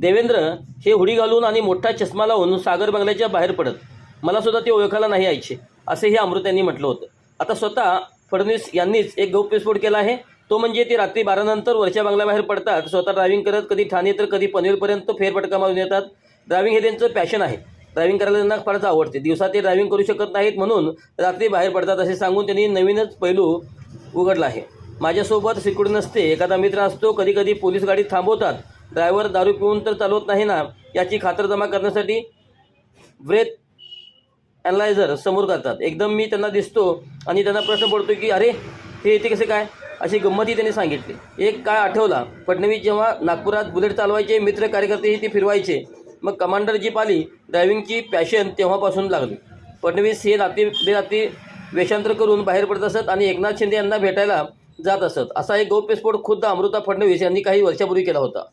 देवेंद्र हे हुडी घालून आणि मोठा चष्मा लावून सागर बंगल्याच्या बाहेर पडत. मला सुद्धा ते ओळखायला नाही यायचे असे हे अमृत यांनी म्हटलं होतं. आता स्वतः फडणवीस यांनीच एक गौप्यस्फोट केला आहे. तो म्हणजे ते रात्री बारानंतर वरच्या बंगल्याबाहेर पडतात स्वतः ड्रायव्हिंग करत कधी ठाणे तर कधी पनवेलपर्यंत फेरफटका मारून येतात. ड्रायव्हिंग हे त्यांचं पॅशन आहे. ड्रायव्हिंग करायला त्यांना फारच आवडते. दिवसा ते ड्रायव्हिंग करू शकत नाहीत म्हणून रात्री बाहेर पडतात असे सांगून त्यांनी नवीनच पैलू उघडला आहे. माझ्यासोबत सिक्युरिटी नसते एखादा मित्र असतो कधी कधी पोलीस गाडी थांबवतात. ड्रायव्हर दारू पिऊन तर चालवत नाही ना याची खातरजमा करण्यासाठी ब्रेथ ॲनलायझर समोर करतात एकदम मी त्यांना दिसतो आणि त्यांना प्रश्न पडतो की अरे हे येते कसे काय? अशी गंमतही त्यांनी सांगितली. एक काय आठवला फडणवीस जेव्हा नागपुरात बुलेट चालवायचे मित्र कार्यकर्तेही ते फिरवायचे मग कमांडर जीप आली ड्रायव्हिंगची पॅशन तेव्हापासून लागली. फडणवीस हे रात्री बेरात्री वेषांतर करून बाहेर पडत असत आणि एकनाथ शिंदे यांना भेटायला जात असत. असा एक गौप्यस्फोट खुद्द अमृता फडणवीस यांनी काही वर्षापूर्वी केला होता.